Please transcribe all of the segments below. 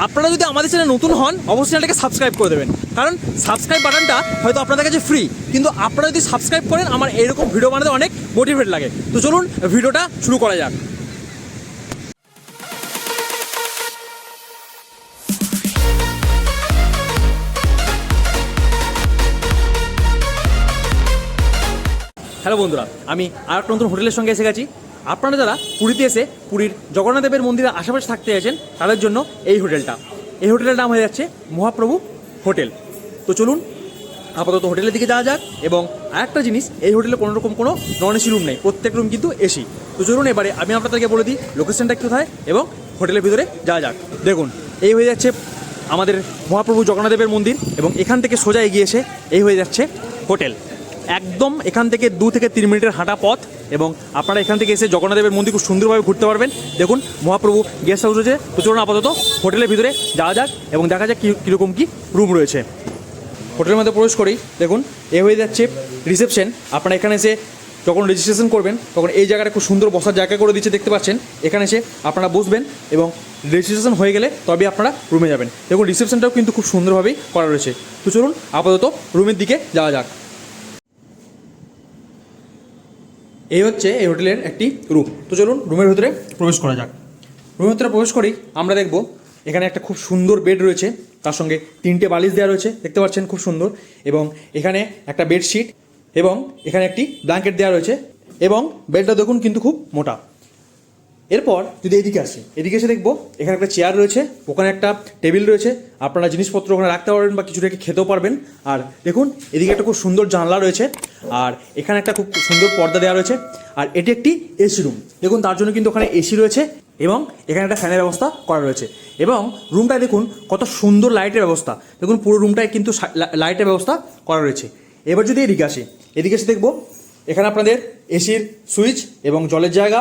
আপনারা যদি আমাদের চ্যানেল নতুন হন, অবশ্যই চ্যানেলটাকে সাবস্ক্রাইব করে দেবেন। কারণ সাবস্ক্রাইব বাটনটা হয়তো আপনাদের কাছে ফ্রি কিন্তু আপনারা যদি সাবস্ক্রাইব করেন, আমার এরকম ভিডিও বানাতে অনেক মোটিভেট লাগে। তো চলুন ভিডিওটা শুরু করা যাক। হ্যালো বন্ধুরা, আমি আর নতুন হোটেলের সঙ্গে এসে গেছি। আপনারা যারা পুরীতে এসে পুরীর জগন্নাথ দেবের মন্দিরের আশেপাশে থাকতে চাইছেন, তাদের জন্য এই হোটেলটা। এই হোটেলের নাম হয়ে যাচ্ছে মহাপ্রভু হোটেল। তো চলুন, আপাতত হোটেলের দিকে যাওয়া যাক এবং আরেকটা জিনিস, এই হোটেলে কোনো রকম কোনো নন এসি রুম নেই, প্রত্যেক রুম কিন্তু এসি তো চলুন, এবারে আমি আপনাদেরকে বলে দিই লোকেশনটা কোথায় এবং হোটেলের ভিতরে যাওয়া যাক। দেখুন, এই হয়ে যাচ্ছে আমাদের মহাপ্রভু জগন্নাথ দেবের মন্দির এবং এখান থেকে সোজা এগিয়ে এসে এই হয়ে যাচ্ছে হোটেল। একদম এখান থেকে দু থেকে তিন মিনিটের হাঁটা পথ এবং আপনারা এখান থেকে এসে জগন্নাথদেবের মন্দির খুব সুন্দরভাবে ঘুরতে পারবেন। দেখুন, মহাপ্রভু গেস্ট হাউস রয়েছে। চলুন আপাতত হোটেলের ভিতরে যাওয়া যাক এবং দেখা যাক কী- কীরকম কী রুম রয়েছে। হোটেলের মধ্যে প্রবেশ করেই দেখুন, এ হয়ে যাচ্ছে রিসেপশন আপনারা এখানে এসে যখন রেজিস্ট্রেশন করবেন, তখন এই জায়গাটা খুব সুন্দর বসার জায়গা করে দিচ্ছে, দেখতে পাচ্ছেন। এখানে এসে আপনারা বসবেন এবং রেজিস্ট্রেশন হয়ে গেলে তবে আপনারা রুমে যাবেন। দেখুন রিসেপশনটাও কিন্তু খুব সুন্দরভাবেই করা রয়েছে। তো চলুন, আপাতত রুমের দিকে যাওয়া যাক। এই হচ্ছে এই হোটেলের একটি রুম। তো চলুন রুমের ভিতরে প্রবেশ করা যাক। রুমের ভিতরে প্রবেশ করেই আমরা দেখব এখানে একটা খুব সুন্দর বেড রয়েছে। তার সঙ্গে তিনটে বালিশ দেওয়া রয়েছে, দেখতে পাচ্ছেন খুব সুন্দর। এবং এখানে একটা বেডশিট এবং এখানে একটি ব্ল্যাঙ্কেট দেওয়া রয়েছে। এবং বেডটা দেখুন কিন্তু খুব মোটা। এরপর যদি এদিকে আসি। এদিকে এসে দেখব এখানে একটা চেয়ার রয়েছে ওখানে একটা টেবিল রয়েছে। আপনারা জিনিসপত্র ওখানে রাখতে পারবেন বা কিছু রেখে খেতেও পারবেন। আর দেখুন এদিকে একটা খুব সুন্দর জানলা রয়েছে আর এখানে একটা খুব সুন্দর পর্দা দেওয়া রয়েছে আর এটি একটি এসি রুম দেখুন তার জন্য কিন্তু ওখানে এসি রয়েছে এবং এখানে একটা ফ্যানের ব্যবস্থা করা রয়েছে। এবং রুমটায় দেখুন কত সুন্দর লাইটের ব্যবস্থা। দেখুন পুরো রুমটায় কিন্তু লাইটের ব্যবস্থা করা রয়েছে। এবার যদি এদিকে আসি এদিকে এসে দেখব এখানে আপনাদের এসির সুইচ এবং জলের জায়গা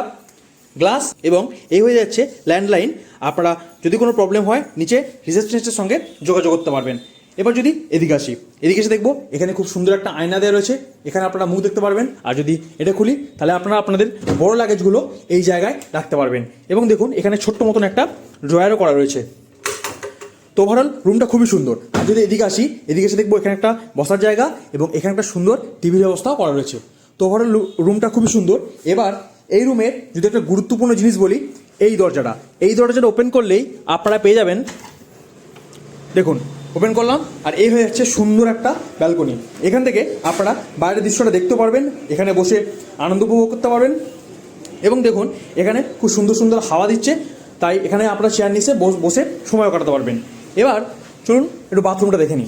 গ্লাস এবং এই হয়ে যাচ্ছে ল্যান্ডলাইন। আপনারা যদি কোনো প্রবলেম হয়, নিচে রিসেপশনিস্টের সঙ্গে যোগাযোগ করতে পারবেন। এবার যদি এদিকে আসি, এদিকে এসে দেখব এখানে খুব সুন্দর একটা আয়না দেওয়া রয়েছে। এখানে আপনারা মুখ দেখতে পারবেন। আর যদি এটা খুলি, তাহলে আপনারা আপনাদের বড় লাগেজগুলো এই জায়গায় রাখতে পারবেন। এবং দেখুন, এখানে ছোট্ট মতন একটা ড্রয়ারও করা রয়েছে। তো ওভারঅল রুমটা খুবই সুন্দর। আর যদি এদিকে আসি, এদিকে এসে দেখব এখানে একটা বসার জায়গা এবং এখানে একটা সুন্দর টিভির ব্যবস্থাও করা রয়েছে। তো ওভারঅল রুমটা খুবই সুন্দর। এবার এই রুমের যদি একটা গুরুত্বপূর্ণ জিনিস বলি, এই দরজাটা। এই দরজাটা ওপেন করলেই আপনারা পেয়ে যাবেন, দেখুন ওপেন করলাম, আর এই হয়ে যাচ্ছে সুন্দর একটা ব্যালকনি এখান থেকে আপনারা বাইরের দৃশ্যটা দেখতে পারবেন, এখানে বসে আনন্দ উপভোগ করতে পারবেন। এবং দেখুন, এখানে খুব সুন্দর সুন্দর হাওয়া দিচ্ছে, তাই এখানে আপনারা চেয়ার নিচে বস- সময় কাটাতে পারবেন। এবার চলুন একটু বাথরুমটা দেখে নিই।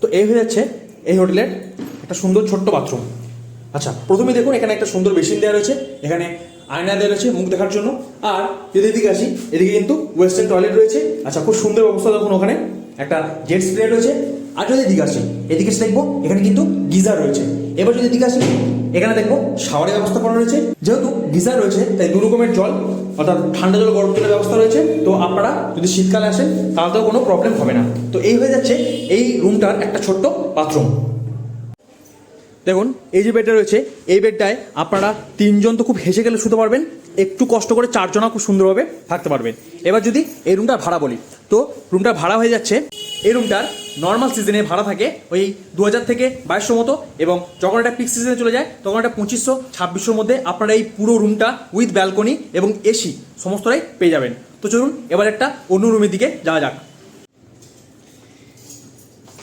তো এই হয়ে যাচ্ছে এই হোটেলের একটা সুন্দর ছোট্ট বাথরুম আচ্ছা প্রথমে দেখুন, এখানে একটা সুন্দর বেসিন দেওয়া রয়েছে। এখানে আয়না দেওয়া রয়েছে মুখ দেখার জন্য। আর যদি এদিকে আসি, এদিকে কিন্তু ওয়েস্টার্ন টয়লেট রয়েছে। আচ্ছা খুব সুন্দর ব্যবস্থা দেখুন ওখানে। একটা জেট স্প্রে রয়েছে। আর যদি এদিকে আসি, এদিকে দেখব, এখানে কিন্তু গিজার রয়েছে। এবার যদি এদিকে আসি, এখানে দেখব শাওয়ারের ব্যবস্থা করা রয়েছে। যেহেতু গিজার রয়েছে, তাই দু রকমের জল, অর্থাৎ ঠান্ডা জল, গরম জলের ব্যবস্থা রয়েছে। তো আপনারা যদি শীতকালে আসেন তাহলেও কোনো প্রবলেম হবে না। তো এই হয়ে যাচ্ছে এই রুমটার একটা ছোট্ট বাথরুম দেখুন, এই যে বেডটা রয়েছে, এই বেডটায় আপনারা তিনজন তো খুব হেসে গেলে শুতে পারবেন, একটু কষ্ট করে চারজনা খুব সুন্দরভাবে থাকতে পারবেন। এবার যদি এই রুমটার ভাড়া বলি, তো রুমটার ভাড়া হয়ে যাচ্ছে, এই রুমটার নর্মাল সিজনে ভাড়া থাকে ওই দু হাজার থেকে বাইশশো মতো, এবং যখন এটা পিক সিজনে চলে যায়, তখন এটা পঁচিশশো, ছাব্বিশশোর মধ্যে আপনারা এই পুরো রুমটা উইথ ব্যালকনি এবং এসি সমস্তটাই পেয়ে যাবেন। তো চলুন, এবার একটা অন্য রুমের দিকে যাওয়া যাক।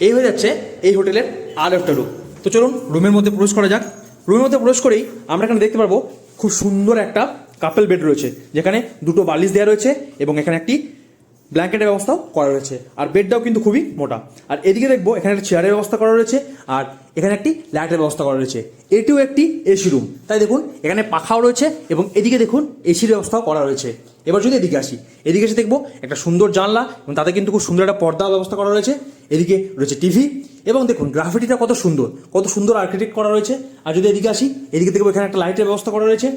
এই হয়ে যাচ্ছে এই হোটেলের আর একটা রুম তো চলুন রুমের মধ্যে প্রবেশ করা যাক। রুমের মধ্যে প্রবেশ করেই আমরা এখানে দেখতে পারব খুব সুন্দর একটা কাপেল বেড রয়েছে। যেখানে দুটো বালিশ দেওয়া রয়েছে এবং এখানে একটি ব্ল্যাঙ্কেটের ব্যবস্থাও করা রয়েছে। আর বেডটাও কিন্তু খুবই মোটা। আর এদিকে দেখব, এখানে একটা চেয়ারের ব্যবস্থা করা রয়েছে আর এখানে একটি লাইটের ব্যবস্থা করা রয়েছে। এটিও একটি এসি রুম তাই দেখুন, এখানে পাখাও রয়েছে এবং এদিকে দেখুন এসির ব্যবস্থাও করা রয়েছে। এবার যদি এদিকে আসি, এদিকে এসে দেখব একটা সুন্দর জানলা এবং তাতে কিন্তু খুব সুন্দর একটা পর্দা ব্যবস্থা করা রয়েছে। এদিকে রয়েছে টিভি এবং দেখুন, গ্রাফিটিটা কত সুন্দর কত সুন্দর আর্কিটেক্ট করা রয়েছে। আর যদি এদিকে আসি, এদিকে দেখব এখানে একটা লাইটের ব্যবস্থা করা রয়েছে।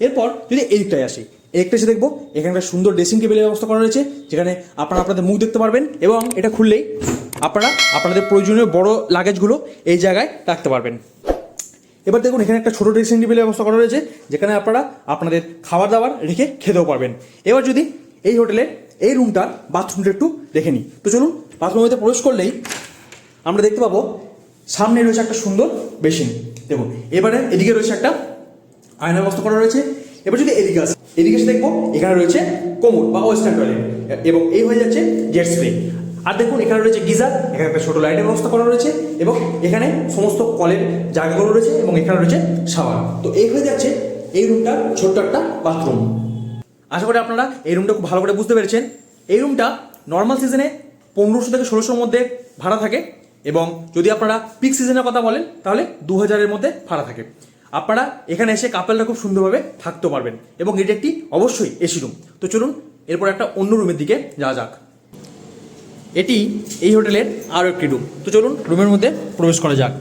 এরপর যদি এদিকটায় আসি এদিকটা এসে দেখব। এখানে একটা সুন্দর ড্রেসিং টেবিলের ব্যবস্থা করা রয়েছে, যেখানে আপনারা আপনাদের মুখ দেখতে পারবেন এবং এটা খুললেই আপনারা আপনাদের প্রয়োজনীয় বড় লাগেজগুলো এই জায়গায় রাখতে পারবেন। এবার দেখুন, এখানে একটা ছোট ড্রেসিং টেবিলের ব্যবস্থা করা রয়েছে, যেখানে আপনারা আপনাদের খাবার দাবার রেখে খেতেও পারবেন। এবার যদি এই হোটেলে এই রুমটার বাথরুমটা একটু দেখে নিই। তো চলুন বাথরুমেতে প্রবেশ করলেই আমরা দেখতে পাবো, সামনে রয়েছে একটা সুন্দর বেসিন দেখুন, এবারে এদিকে রয়েছে একটা আয়নার ব্যবস্থা করা রয়েছে এবার যদি এদিকে আসে, এদিকে দেখব এখানে রয়েছে কোমর বা ওয়েস্টার্ন টয়লেট। এবং এই হয়ে যাচ্ছে জেট স্প্রে। আর দেখুন, এখানে রয়েছে গিজার, এখানে একটা ছোট লাইটের ব্যবস্থা করা রয়েছে এবং এখানে সমস্ত কলের জায়গাগুলো রয়েছে এবং এখানে রয়েছে শাওয়ার। তো এই হয়ে যাচ্ছে এই রুমটা, ছোট্ট একটা বাথরুম। আশা করি আপনারা এই রুমটা খুব ভালো করে বুঝতে পেরেছেন। এই রুমটা নর্মাল সিজনে পনেরোশো থেকে ষোলোশোর মধ্যে ভাড়া থাকে এবং যদি আপনারা পিক সিজনের কথা বলেন, তাহলে দু হাজারের মধ্যে ভাড়া থাকে। আপনারা এখানে এসে কাপেলরা খুব সুন্দরভাবে থাকতে পারবেন এবং এটি একটি অবশ্যই এসি রুম তো চলুন, এরপর একটা অন্য রুমের দিকে যাওয়া যাক। এটি এই হোটেলের আরও একটি রুম তো চলুন রুমের মধ্যে প্রবেশ করা যাক।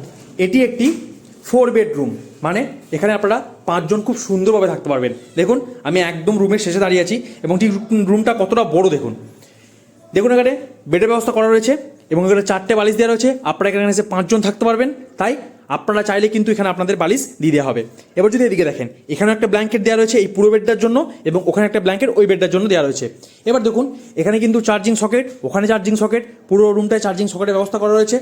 এটি একটি ফোর বেডরুম মানে এখানে আপনারা পাঁচজন খুব সুন্দরভাবে থাকতে পারবেন। দেখুন, আমি একদম রুমের শেষে দাঁড়িয়ে আছি এবং ঠিক রুমটা কতটা বড় দেখুন। দেখুন এখানে বেডের ব্যবস্থা করা রয়েছে এবং এখানে চারটে বালিশ দেওয়া রয়েছে। আপনারা এখানে এসে পাঁচজন থাকতে পারবেন। তাই আপনারা চাইলে কিন্তু এখানে আপনাদের বালিশ দিয়ে দেওয়া হবে। এবার যদি এদিকে দেখেন এখানে একটা ব্ল্যাঙ্কেট দেওয়া রয়েছে এই পুরো বেডটার জন্য এবং ওখানে একটা ব্ল্যাঙ্কেট ওই বেডটার জন্য দেওয়া রয়েছে। এবার দেখুন, এখানে কিন্তু চার্জিং সকেট ওখানে চার্জিং সকেট পুরো রুমটায় চার্জিং সকেটের ব্যবস্থা করা রয়েছে।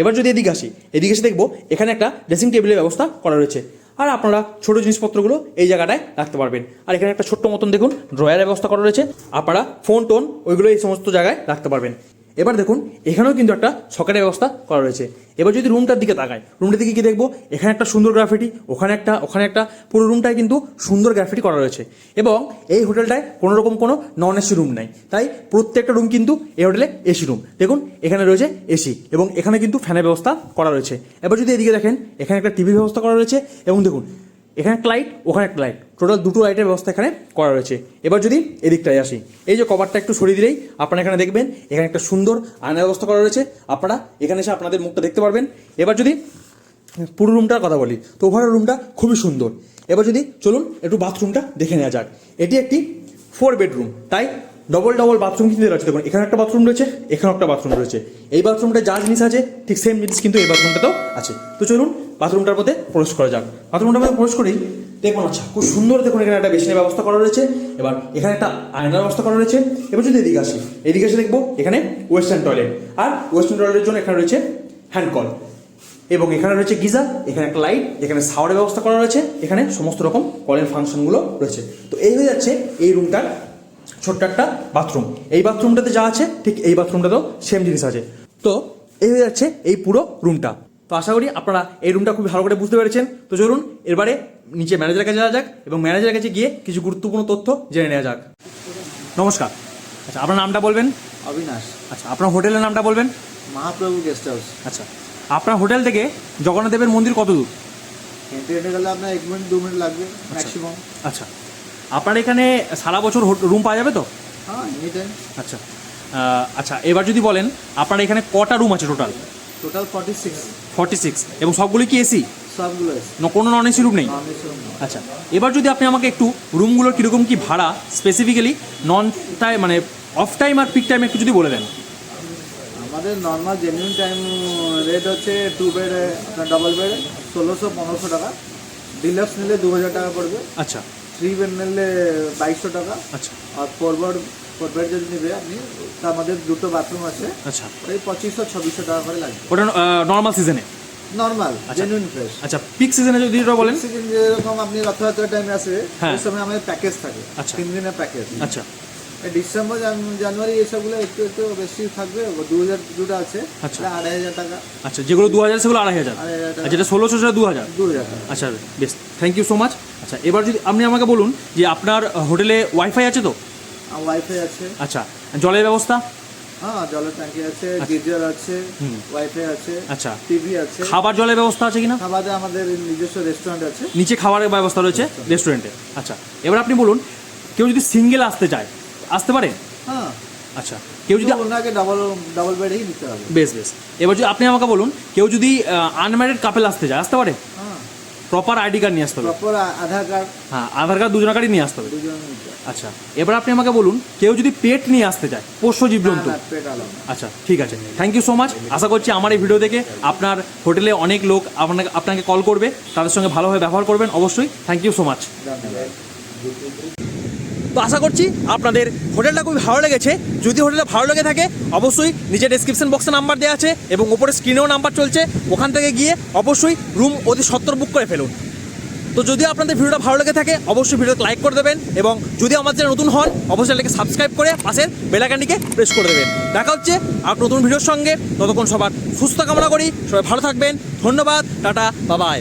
এবার যদি এদিকে আসি, এদিকে এসে দেখব, এখানে একটা ড্রেসিং টেবিলের ব্যবস্থা করা রয়েছে। আর আপনারা ছোটো জিনিসপত্রগুলো এই জায়গাটায় রাখতে পারবেন। আর এখানে একটা ছোট্ট মতন দেখুন ড্রয়ারের ব্যবস্থা করা রয়েছে। আপনারা ফোন টোন ওইগুলো এই সমস্ত জায়গায় রাখতে পারবেন। এবার দেখুন, এখানেও কিন্তু একটা সকেটের ব্যবস্থা করা রয়েছে। এবার যদি রুমটার দিকে তাকায় রুমটার দিকে কি দেখব, এখানে একটা সুন্দর গ্রাফিটি, ওখানে একটা ওখানে একটা, পুরো রুমটায় কিন্তু সুন্দর গ্রাফিটি করা রয়েছে। এবং এই হোটেলটায় কোনো রকম কোনো নন এসি রুম নাই। তাই প্রত্যেকটা রুম কিন্তু এই হোটেলে এসি রুম দেখুন, এখানে রয়েছে এসি এবং এখানে কিন্তু ফ্যানের ব্যবস্থা করা রয়েছে। এবার যদি এদিকে দেখেন, এখানে একটা টিভির ব্যবস্থা করা রয়েছে। এবং দেখুন এখানে একটা লাইট ওখানে একটা লাইট টোটাল দুটো লাইটের ব্যবস্থা এখানে করা রয়েছে। এবার যদি এদিকটায় আসি, এই যে কভারটা একটু সরিয়ে দিলেই আপনারা এখানে দেখবেন, এখানে একটা সুন্দর আয়নার ব্যবস্থা করা রয়েছে। আপনারা এখানে এসে আপনাদের মুখটা দেখতে পারবেন। এবার যদি পুরো রুমটার কথা বলি, তো ওভারঅল রুমটা খুবই সুন্দর। এবার যদি চলুন একটু বাথরুমটা দেখে নেওয়া যাক। এটি একটি ফোর বেডরুম তাই ডবল ডবল বাথরুম কিন্তু রয়েছে দেখুন, এখানে একটা বাথরুম রয়েছে এখানে একটা বাথরুম রয়েছে। এই বাথরুমটা যা জিনিস আছে, ঠিক সেম জিনিস কিন্তু এই বাথরুমটাতেও আছে। তো চলুন বাথরুমটার মধ্যে প্রবেশ করা যাক। বাথরুমটার মধ্যে প্রবেশ করেই দেখুন আচ্ছা খুব সুন্দর দেখুন, এখানে একটা বেসিনের ব্যবস্থা করা রয়েছে। এবার এখানে একটা আয়নার ব্যবস্থা করা রয়েছে। এবার যদি এদিকে আসি, এদিকে এসে দেখব, এখানে ওয়েস্টার্ন টয়লেট আর ওয়েস্টার্ন টয়লেটের জন্য এখানে রয়েছে হ্যান্ড কল এবং এখানে রয়েছে গিজার এখানে একটা লাইট এখানে সাওয়ারের ব্যবস্থা করা রয়েছে। এখানে সমস্ত রকম কলের ফাংশনগুলো রয়েছে। তো এই হয়ে যাচ্ছে এই রুমটার ছোট্ট একটা বাথরুম এই বাথরুমটাতে যা আছে ঠিক এই বাথরুমটাতেও সেম জিনিস আছে। তো এই হয়ে যাচ্ছে এই পুরো রুমটা তো আশা করি আপনারা এই রুমটা খুব ভালো করে বুঝতে পেরেছেন। তো চলুন এবারে নিচে ম্যানেজারের কাছে যাওয়া যাক এবং ম্যানেজারের কাছে গিয়ে কিছু গুরুত্বপূর্ণ তথ্য জেনে নেওয়া যাক। নমস্কার। আচ্ছা আপনার নামটা বলবেন? অবিনাশ। আচ্ছা আপনার হোটেলের নামটা বলবেন? মহাপ্রভু গেস্ট হাউস আচ্ছা আপনার হোটেল থেকে জগন্নাথ দেবের মন্দির কত দূর? হেঁটে হেঁটে গেলে আপনার এক মিনিট দু মিনিট লাগবে ম্যাক্সিমাম আচ্ছা। আপনার এখানে সারা বছর রুম পাওয়া যাবে তো? হ্যাঁ আচ্ছা আচ্ছা এবার যদি বলেন আপনার এখানে কটা রুম আছে total total forty six forty six এবং সবগুলি কি এসি সবগুলো কোনো নন এসি রুম নেই? আচ্ছা এবার যদি আপনি আমাকে একটু রুমগুলোর কীরকম কি ভাড়া স্পেসিফিক্যালি নন টাইম মানে অফ টাইম আর পিক টাইম একটু যদি বলে দেন। আমাদের নর্মাল জেনুইন টাইম রেট হচ্ছে টু বেড আপনার ডবল বেড ষোলোশো পনেরোশো টাকা। ডিলাক্স নিলে দু হাজার টাকা পড়বে। আচ্ছা। থ্রি বেড নিলে বাইশশো টাকা। আচ্ছা। আর ফোর বেড ফোর বেড যদি নেবে আপনি তার মধ্যে দুটো বাথরুম আছে। আচ্ছা। ওই পঁচিশশো ছাব্বিশশো টাকা করে লাগবে। ওটা নর্মাল সিজনে নর্মাল আচ্ছা। জেনুইন ফ্রেশ আচ্ছা পিক সিজনে যদি ওটা বলেন? সিজন যেরকম আপনি রথযাত্রার টাইমে হ্যাঁ। ওই সময় আমাদের প্যাকেজ থাকে। আচ্ছা। তিন দিনের প্যাকেজ আচ্ছা। ডিসেম্বর জান- জানুয়ারি এসবগুলো একটু একটু বেশি থাকবে। দু হাজার দুটো আছে। আচ্ছা। আড়াই হাজার টাকা। আচ্ছা যেগুলো দু হাজার সেগুলো আড়াই হাজার। আর যেটা ষোলোশো সেটা দু হাজার। দু হাজার আচ্ছা বেশ। থ্যাংক ইউ সো মাচ আচ্ছা এবার যদি আপনি আমাকে বলুন যে আপনার হোটেলে ওয়াইফাই আছে তো? ওয়াইফাই আছে। আচ্ছা জলের ব্যবস্থা? হ্যাঁ জলের ট্যাঙ্কি আছে গিজার আছে হুম। ওয়াইফাই আছে আচ্ছা। টিভি আছে। খাবার জলের ব্যবস্থা আছে কিনা? খাবারে আমাদের নিজস্ব রেস্টুরেন্ট আছে। নিচে খাবারের ব্যবস্থা রয়েছে রেস্টুরেন্টে আচ্ছা এবার আপনি বলুন কেউ যদি সিঙ্গেল আসতে চায় আসতে পারে? হ্যাঁ। আচ্ছা কেউ যদি কিন্তু ওনাকে ডাবল ডাবল বেডেই নিতে হবে। বেশ বেশ। এবার যদি আপনি আমাকে বলুন কেউ যদি আনম্যারিড কাপেল আসতে চায় আসতে পারে? হ্যাঁ প্রপার আইডি কার্ড নিয়ে আসতে হবে। প্রপার আধার কার্ড হ্যাঁ আধার কার্ড দুজনের কার্ডই নিয়ে আসতে হবে। আচ্ছা এবার আপনি আমাকে বলুন কেউ যদি পেট নিয়ে আসতে চায় পোষ্য জীবজন্তু আচ্ছা ঠিক আছে। থ্যাংক ইউ সো মাচ আশা করছি আমার এই ভিডিও দেখে আপনার হোটেলে অনেক লোক আপনাকে আপনাকে কল করবে। তাদের সঙ্গে ভালোভাবে ব্যবহার করবেন অবশ্যই। থ্যাংক ইউ সো মাচ তো আশা করছি আপনাদের হোটেলটা খুবই ভালো লেগেছে। যদি হোটেলটা ভালো লেগে থাকে, অবশ্যই নিচে ডেসক্রিপশন বক্সে নাম্বার দেওয়া আছে এবং ওপরে স্ক্রিনেও নাম্বার চলছে। ওখান থেকে গিয়ে অবশ্যই রুম অতি সত্তর বুক করে ফেলুন। তো যদি আপনাদের ভিডিওটা ভালো লেগে থাকে, অবশ্যই ভিডিওতে লাইক করে দেবেন এবং যদি আমার নতুন হন, অবশ্যই এটাকে সাবস্ক্রাইব করে পাশের বেলাকানিকে প্রেস করে দেবেন। দেখা হচ্ছে আর নতুন ভিডিওর সঙ্গে। ততক্ষণ সবার সুস্থ কামনা করি, সবাই ভালো থাকবেন। ধন্যবাদ, টাটা বাবাই